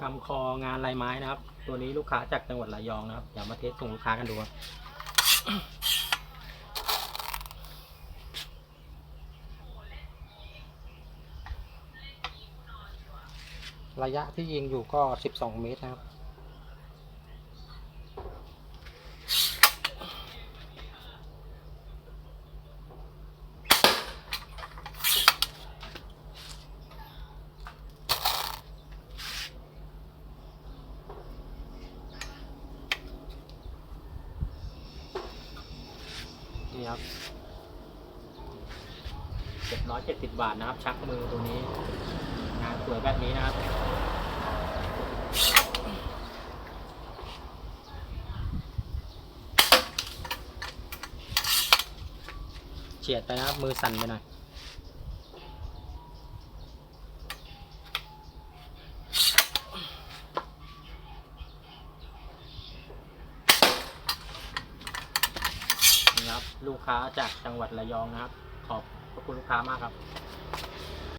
คำคองานลายไม้นะครับ ตัวนี้ลูกค้าจากจังหวัดระยองนะครับเดี๋ยวมาเทสส่งลูกค้ากันดูครับระยะที่ยิงอยู่ก็ 12 เมตรนะครับ นี่ครับ770บาทนะครับ ชักมือตัวนี้ งานสวยแบบนี้นะครับเฉียดไปนะครับ มือสั่นไปหน่อย ลูกค้าจากจังหวัดระยองนะครับ ขอบขอบคุณลูกค้ามากครับ